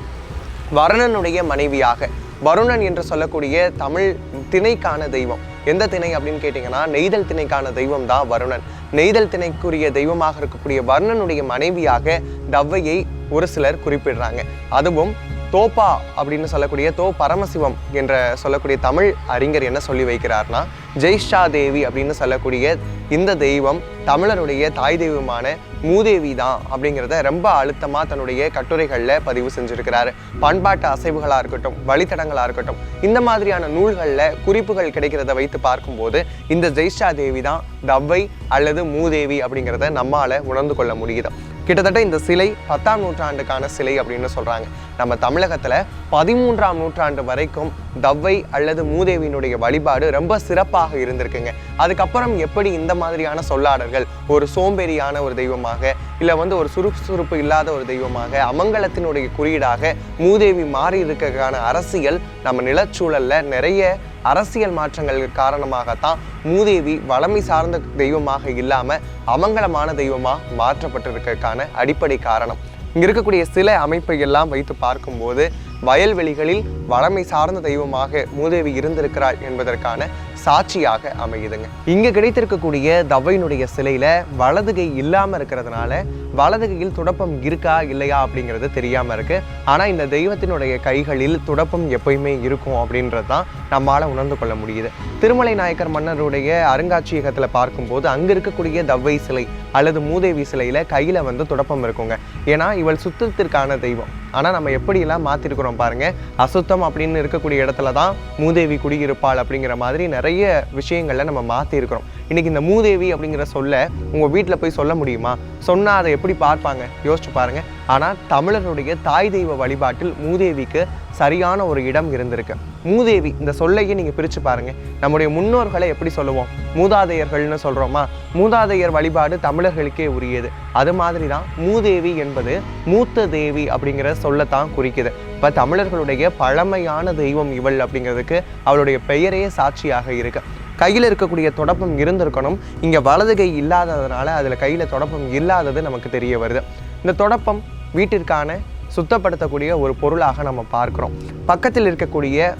வருணனுடைய மனைவியாக வருணன் என்று சொல்லக்கூடிய தமிழ் திணைக்கான தெய்வம். எந்த திணை அப்படின்னு கேட்டிங்கன்னா நெய்தல் திணைக்கான தெய்வம் தான் வருணன். நெய்தல் திணைக்குரிய தெய்வமாக இருக்கக்கூடிய வருணனுடைய மனைவியாக தவ்வையை ஒரு சிலர் குறிப்பிடுறாங்க. அதுவும் தோப்பா அப்படின்னு சொல்லக்கூடிய தோ பரமசிவம் என்ற சொல்லக்கூடிய தமிழ் அறிஞர் என்ன சொல்லி வைக்கிறார்னா ஜெய்ஷா தேவி அப்படின்னு சொல்லக்கூடிய இந்த தெய்வம் தமிழருடைய தாய் தெய்வமான மூதேவி தான் அப்படிங்கிறத ரொம்ப அழுத்தமாக தன்னுடைய கட்டுரைகளில் பதிவு செஞ்சுருக்கிறாரு. பண்பாட்டு அசைவுகளாக இருக்கட்டும் வழித்தடங்களாக இருக்கட்டும் இந்த மாதிரியான நூல்களில் குறிப்புகள் கிடைக்கிறத வைத்து பார்க்கும்போது இந்த ஜெய்ஷா தேவி தான் தவ்வை அல்லது மூதேவி அப்படிங்கிறத நம்மால் உணர்ந்து கொள்ள முடியுது. கிட்டத்தட்ட இந்த சிலை பத்தாம் நூற்றாண்டுக்கான சிலை அப்படின்னு சொல்கிறாங்க நம்ம தமிழகத்தில் பதிமூன்றாம் நூற்றாண்டு வரைக்கும் தவ்வை அல்லது மூதேவியினுடைய வழிபாடு ரொம்ப சிறப்பாக இருந்திருக்குங்க. அதுக்கப்புறம் எப்படி இந்த மாதிரியான சொல்லாடல்கள் ஒரு சோம்பேறியான ஒரு தெய்வமாக இல்லை வந்து ஒரு சுறுசுறுப்பு இல்லாத ஒரு தெய்வமாக அமங்கலத்தினுடைய குறியீடாக மூதேவி மாறி இருக்கிறதுக்கான அரசியல் நம்ம நிலச்சூழலில் நிறைய அரசியல் மாற்றங்கள் காரணமாகத்தான் மூதேவி வளமை சார்ந்த தெய்வமாக இல்லாமல் அமங்கலமான தெய்வமாக மாற்றப்பட்டிருக்கிறதுக்கான அடிப்படை காரணம். இங்கே இருக்கக்கூடிய சில அமைப்பை எல்லாம் வைத்து பார்க்கும்போது வயல்வெளிகளில் வளமை சார்ந்த தெய்வமாக மூதேவி இருந்திருக்கிறாள் என்பதற்கான சாட்சியாக அமையுதுங்க. இங்க கிடைத்திருக்கக்கூடிய தவ்வையினுடைய சிலையில வலதுகை இல்லாமல் இல்லாம இருக்கிறதுனால வலதுகையில் துடப்பம் இருக்கா இல்லையா அப்படிங்கிறது தெரியாம இருக்கு. ஆனா இந்த தெய்வத்தினுடைய கைகளில் துடப்பம் எப்பயுமே இருக்கும் அப்படின்றது தான் நம்மால உணர்ந்து கொள்ள முடியுது. திருமலை நாயக்கர் மன்னருடைய அருங்காட்சியகத்துல பார்க்கும்போது அங்க இருக்கக்கூடிய தவ்வை சிலை அல்லது மூதேவி சிலையில கையில வந்து துடப்பம் இருக்குங்க. ஏன்னா இவள் சுத்தத்திற்கான தெய்வம். ஆனா நம்ம எப்படியெல்லாம் மாத்திருக்கிறோம் பாருங்க. அசுத்தம் அப்படின்னு இருக்கக்கூடிய இடத்துல தான் மூதேவி குடியிருப்பாள் அப்படிங்கிற மாதிரி நிறைய விஷயங்களை நம்ம மாற்றிருக்கிறோம் இன்னைக்கு இந்த மூதேவி அப்படிங்கிற சொல்ல உங்கள் வீட்டில் போய் சொல்ல முடியுமா? சொன்னால் அதை எப்படி பார்ப்பாங்க? யோசிச்சு பாருங்க. ஆனால் தமிழருடைய தாய் தெய்வ வழிபாட்டில் மூதேவிக்கு சரியான ஒரு இடம் இருந்திருக்கு. மூதேவி இந்த சொல்லையே நீங்கள் பிரித்து பாருங்கள் நம்முடைய முன்னோர்களை எப்படி சொல்லுவோம்? மூதாதையர்கள்னு சொல்கிறோமா மூதாதையர் வழிபாடு தமிழர்களுக்கே உரியது. அது மாதிரி தான் மூதேவி என்பது மூத்த தேவி அப்படிங்கிற சொல்லத்தான் குறிக்குது. இப்போ தமிழர்களுடைய பழமையான தெய்வம் இவள் அப்படிங்கிறதுக்கு அவளுடைய பெயரே சாட்சியாக இருக்கு. கையில் இருக்கக்கூடிய தொடப்பம் இருந்திருக்கணும். இங்கே வலது கை இல்லாததுனால அதில் கையில் தொடப்பம் இல்லாதது நமக்கு தெரிய வருது. இந்த தொடப்பம் வீட்டிற்கான சுத்தப்படுத்தக்கூடிய ஒரு பொருளாக நம்ம பார்க்குறோம். பக்கத்தில் இருக்கக்கூடிய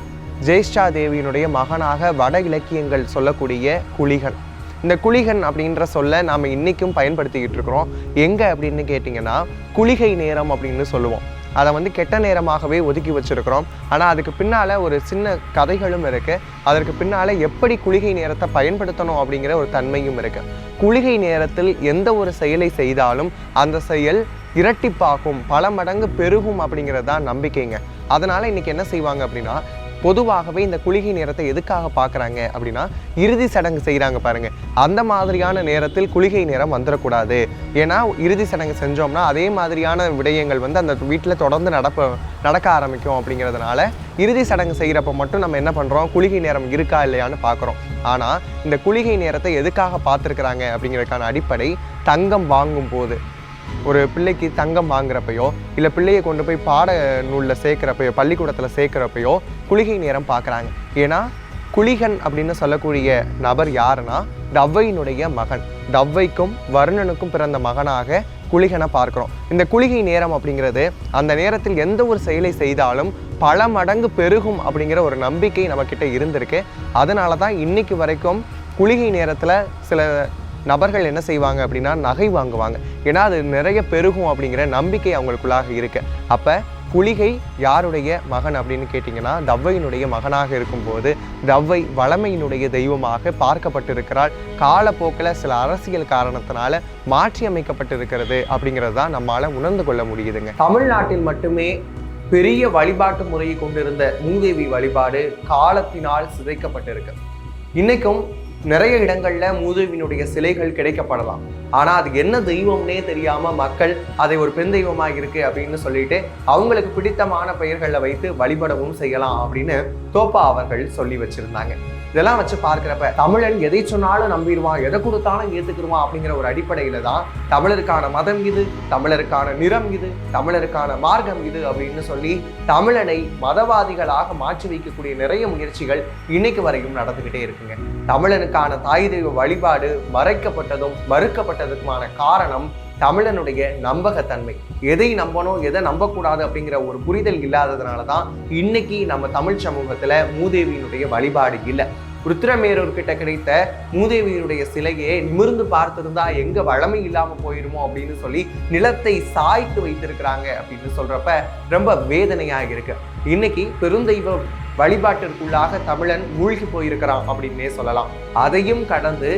ஜெயஷ்டா தேவியினுடைய மகனாக வட இலக்கியங்கள் சொல்லக்கூடிய குளிகன். இந்த குளிகன் அப்படின்ற சொல்ல நாம் இன்றைக்கும் பயன்படுத்திக்கிட்டு இருக்கிறோம். எங்கே அப்படின்னு கேட்டிங்கன்னா குளிகை நேரம் அப்படின்னு சொல்லுவோம். அதை வந்து கெட்ட நேரமாகவே ஒதுக்கி வச்சிருக்கிறோம். ஆனால் அதுக்கு பின்னால் ஒரு சின்ன கதைகளும் இருக்குது அதற்கு பின்னால் எப்படி குளிகை நேரத்தை பயன்படுத்தணும் அப்படிங்கிற ஒரு தன்மையும் இருக்குது குளிகை நேரத்தில் எந்த ஒரு செயலை செய்தாலும் அந்த செயல் இரட்டிப்பாகும் பல மடங்கு பெருகும் அப்படிங்கிறது தான் நம்பிக்கைங்க. அதனால் இன்னைக்கு என்ன செய்வாங்க அப்படின்னா பொதுவாகவே இந்த குளிகை நேரத்தை எதுக்காக பார்க்குறாங்க அப்படின்னா இறுதி சடங்கு செய்கிறாங்க பாருங்கள் அந்த மாதிரியான நேரத்தில் குளிகை நேரம் வந்துடக்கூடாது ஏன்னா இறுதி சடங்கு செஞ்சோம்னா அதே மாதிரியான விடயங்கள் வந்து அந்த வீட்டில் தொடர்ந்து நடப்ப நடக்க ஆரம்பிக்கும் அப்படிங்கிறதுனால இறுதி சடங்கு செய்கிறப்ப மட்டும் நம்ம என்ன பண்ணுறோம் குளிகை நேரம் இருக்கா இல்லையான்னு பார்க்குறோம். ஆனால் இந்த குளிகை நேரத்தை எதுக்காக பார்த்துருக்குறாங்க அப்படிங்கிறதுக்கான அடிப்படை தங்கம் வாங்கும் போது ஒரு பிள்ளைக்கு தங்கம் வாங்குறப்பையோ இல்லை பிள்ளையை கொண்டு போய் பாட நூலில் சேர்க்குறப்பையோ பள்ளிக்கூடத்தில் சேர்க்குறப்பையோ குளிகை நேரம் பார்க்குறாங்க ஏன்னா குளிகன் அப்படின்னு சொல்லக்கூடிய நபர் யாருன்னா டவ்வையினுடைய மகன். டவ்வைக்கும் வருணனுக்கும் பிறந்த மகனாக குளிகனை பார்க்குறோம். இந்த குளிகை நேரம் அப்படிங்கிறது அந்த நேரத்தில் எந்த ஒரு செயலை செய்தாலும் பல மடங்கு பெருகும் அப்படிங்கிற ஒரு நம்பிக்கை நம்மக்கிட்ட இருந்திருக்கு. அதனால தான் இன்னைக்கு வரைக்கும் குளிகை நேரத்தில் சில நபர்கள் என்ன செய்வாங்க அப்படின்னா நகை வாங்குவாங்க. ஏன்னா அது நிறைய பெருகும் அப்படிங்கிற நம்பிக்கை அவங்களுக்குள்ளாக இருக்கு. அப்போ குளிகை யாருடைய மகன் அப்படின்னு கேட்டிங்கன்னா தவ்வையினுடைய மகனாக இருக்கும்போது தவ்வை வளமையினுடைய தெய்வமாக பார்க்கப்பட்டிருக்கிறாள். காலப்போக்கில் சில அரசியல் காரணத்தினால மாற்றி அமைக்கப்பட்டிருக்கிறது அப்படிங்கிறது தான் நம்மளால் உணர்ந்து கொள்ள முடியுதுங்க. தமிழ்நாட்டில் மட்டுமே பெரிய வழிபாட்டு முறையை கொண்டிருந்த மூதேவி வழிபாடு காலத்தினால் சிதைக்கப்பட்டிருக்கு. இன்றைக்கும் நிறைய இடங்களில் மூதேவியினுடைய சிலைகள் கிடைக்கப்படலாம். ஆனால் அது என்ன தெய்வம்னே தெரியாமல் மக்கள் அதை ஒரு பெண் தெய்வமாக இருக்கு அப்படின்னு சொல்லிட்டு அவங்களுக்கு பிடித்தமான பெயர்களை வைத்து வழிபடவும் செய்யலாம் அப்படின்னு தோப்பா அவர்கள் சொல்லி வச்சிருந்தாங்க. இதெல்லாம் வச்சு பார்க்குறப்ப தமிழன் எதை சொன்னாலும் நம்பிடுவான் எதை கொடுத்தாலும் ஏற்றுக்கிடுவான் அப்படிங்கிற ஒரு அடிப்படையில் தான் தமிழருக்கான மதம் இது தமிழருக்கான நிறம் இது தமிழருக்கான மார்க்கம் இது அப்படின்னு சொல்லி தமிழனை மதவாதிகளாக மாற்றி வைக்கக்கூடிய நிறைய முயற்சிகள் இன்னைக்கு வரையும் நடந்துக்கிட்டே இருக்குங்க. தமிழனுக்கான தாய் தெய்வ வழிபாடு மறைக்கப்பட்டதும் மறுக்கப்பட்டதுக்குமான காரணம் தமிழனுடைய நம்பகத்தன்மை. எதை நம்பணும் எதை நம்பக்கூடாது அப்படிங்கிற ஒரு புரிதல் இல்லாததுனால தான் இன்னைக்கு நம்ம தமிழ் சமூகத்துல மூதேவியினுடைய வழிபாடு இல்லை. ருத்ரமேரூர் கிட்ட கிடைத்த மூதேவியினுடைய சிலையை நிமிர்ந்து பார்த்திருந்தா எங்க வளமை இல்லாம போயிருமோ அப்படின்னு சொல்லி நிலத்தை சாய்த்து வைத்திருக்கிறாங்க அப்படின்னு சொல்றப்ப ரொம்ப வேதனையாக இருக்கு. இன்னைக்கு பெருந்தெய்வ வழிபாட்டிற்குள்ளாக தமிழன் மூழ்கி போயிருக்கிறான் அப்படின்னே சொல்லலாம். அதையும் கடந்து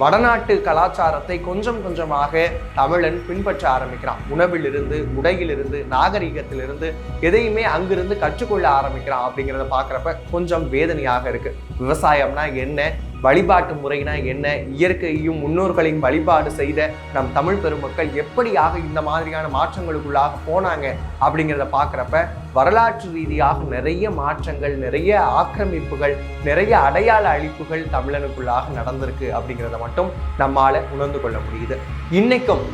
வடநாட்டு கலாச்சாரத்தை கொஞ்சம் கொஞ்சமாக தமிழன் பின்பற்ற ஆரம்பிக்கிறான். உணவிலிருந்து உடையிலிருந்து நாகரிகத்திலிருந்து எதையுமே அங்கிருந்து கற்றுக்கொள்ள ஆரம்பிக்கிறான் அப்படிங்கிறத பார்க்குறப்ப கொஞ்சம் வேதனையாக இருக்கு. விவசாயம்னா என்ன? வழிபாட்டு முறைனா என்ன? இயற்கையும் முன்னோர்களின் வழிபாடு செய்த நம் தமிழ் பெருமக்கள் எப்படியாக இந்த மாதிரியான மாற்றங்களுக்குள்ளாக போனாங்க அப்படிங்கிறத பார்க்குறப்ப வரலாற்று ரீதியாக நிறைய மாற்றங்கள் நிறைய ஆக்கிரமிப்புகள் நிறைய அடையாள அழிப்புகள் தமிழனுக்குள்ளாக நடந்திருக்கு அப்படிங்கிறத மட்டும் நம்மால் உணர்ந்து கொள்ள முடியுது. இன்னைக்கும்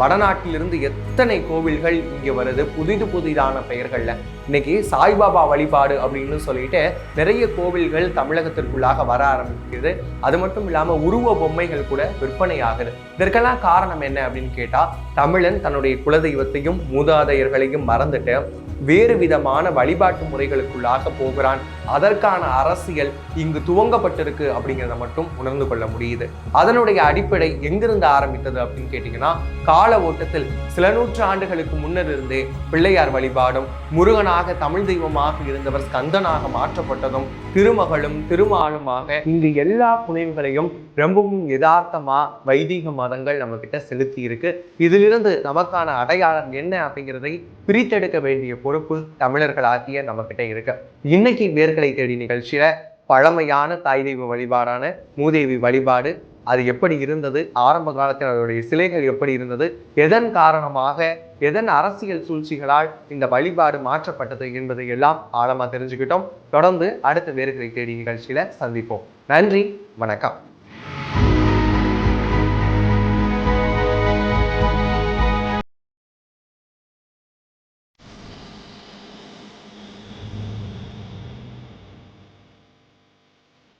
வடநாட்டிலிருந்து எத்தனை கோவில்கள் இங்கே வருது? புதிது புதிதான பெயர்கள்ல. இன்னைக்கு சாய்பாபா வழிபாடு அப்படின்னு சொல்லிட்டு நிறைய கோவில்கள் தமிழகத்திற்குள்ளாக வர ஆரம்பிக்குது. அது மட்டும் இல்லாம உருவ பொம்மைகள் கூட விற்பனை ஆகுது இதற்கெல்லாம் காரணம் என்ன அப்படின்னு கேட்டா தமிழன் தன்னுடைய குலதெய்வத்தையும் மூதாதையர்களையும் மறந்துட்டு வேறு விதமான வழிபாட்டு முறைகளுக்குள்ளாக போகிறான். அதற்கான அரசியல் இங்கு துவங்கப்பட்டிருக்கு அப்படிங்கிறத மட்டும் உணர்ந்து கொள்ள முடியுது. அதனுடைய அடிப்படை எங்கிருந்து ஆரம்பித்தது அப்படின்னு கேட்டிங்கன்னா கால ஓட்டத்தில் சில நூற்று ஆண்டுகளுக்கு முன்னர் இருந்தே பிள்ளையார் வழிபாடும் முருகனாக தமிழ் தெய்வமாக இருந்தவர் ஸ்கந்தனாக மாற்றப்பட்டதும் திருமகளும் திருமாலுமாக இங்கு எல்லா புனைவுகளையும் ரொம்பவும் யதார்த்தமா வைதிக மதங்கள் நம்ம கிட்ட செலுத்தி இருக்கு இதிலிருந்து நமக்கான அடையாளம் என்ன அப்படிங்கிறதை பிரித்தெடுக்க வேண்டிய பொறுப்பு தமிழர்களாகிய நம்ம கிட்ட இருக்கு. இன்னைக்கு வேர்களை தேடி நிகழ்ச்சியில பழமையான தாய் தெய்வ வழிபாடான மூதேவி வழிபாடு அது எப்படி இருந்தது ஆரம்ப காலத்தில் அதனுடைய சிலைகள் எப்படி இருந்தது எதன் காரணமாக எதன் அரசியல் சூழ்ச்சிகளால் இந்த வழிபாடு மாற்றப்பட்டது என்பதை எல்லாம் ஆழமாக தெரிஞ்சுக்கிட்டோம். தொடர்ந்து அடுத்த வேர்களை தேடி நிகழ்ச்சியில சந்திப்போம். நன்றி வணக்கம்.